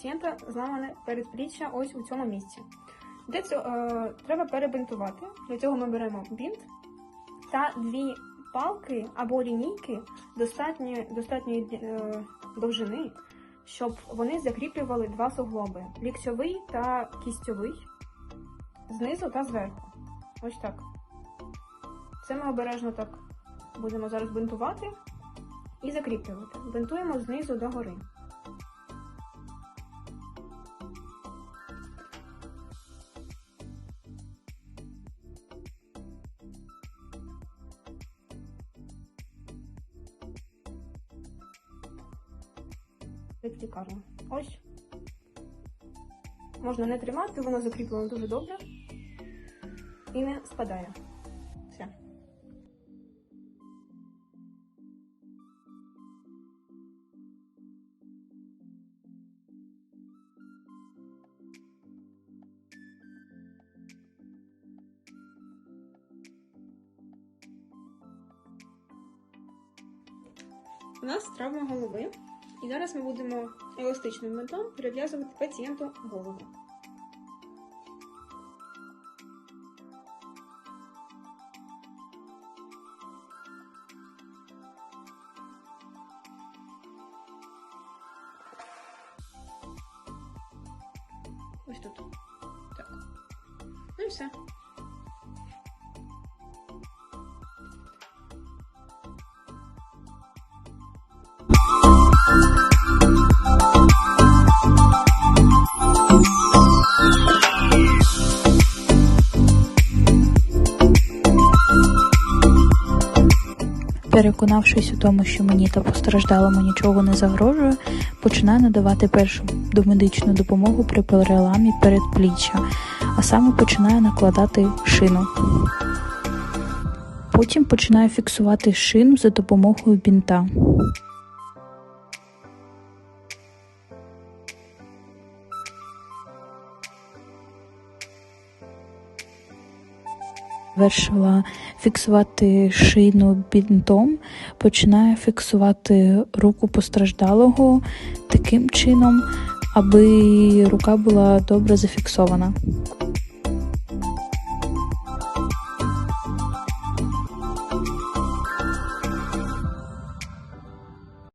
пацієнта зламане передпліччя ось у цьому місці. Для цього е, треба перебинтувати. Для цього ми беремо бінт та дві палки або лінійки достатньої, достатньої е, довжини, щоб вони закріплювали два суглоби: ліктьовий та кістьовий знизу та зверху. Ось так. Це ми обережно так будемо зараз бинтувати і закріплювати. Бинтуємо знизу до лікарня. Ось. Можна не тримати, воно закріплено дуже добре і не спадає. Все. У нас травма голови. І зараз ми будемо еластичним бинтом перев'язувати пацієнту голову. Ось тут. Так. Ну і все. Переконавшись у тому, що мені та постраждалому нічого не загрожує, починаю надавати першу домедичну допомогу при переламі передпліччя, а саме починаю накладати шину. Потім починаю фіксувати шину за допомогою бінта. Завершила фіксувати шийну бінтом, починаю фіксувати руку постраждалого таким чином, аби рука була добре зафіксована.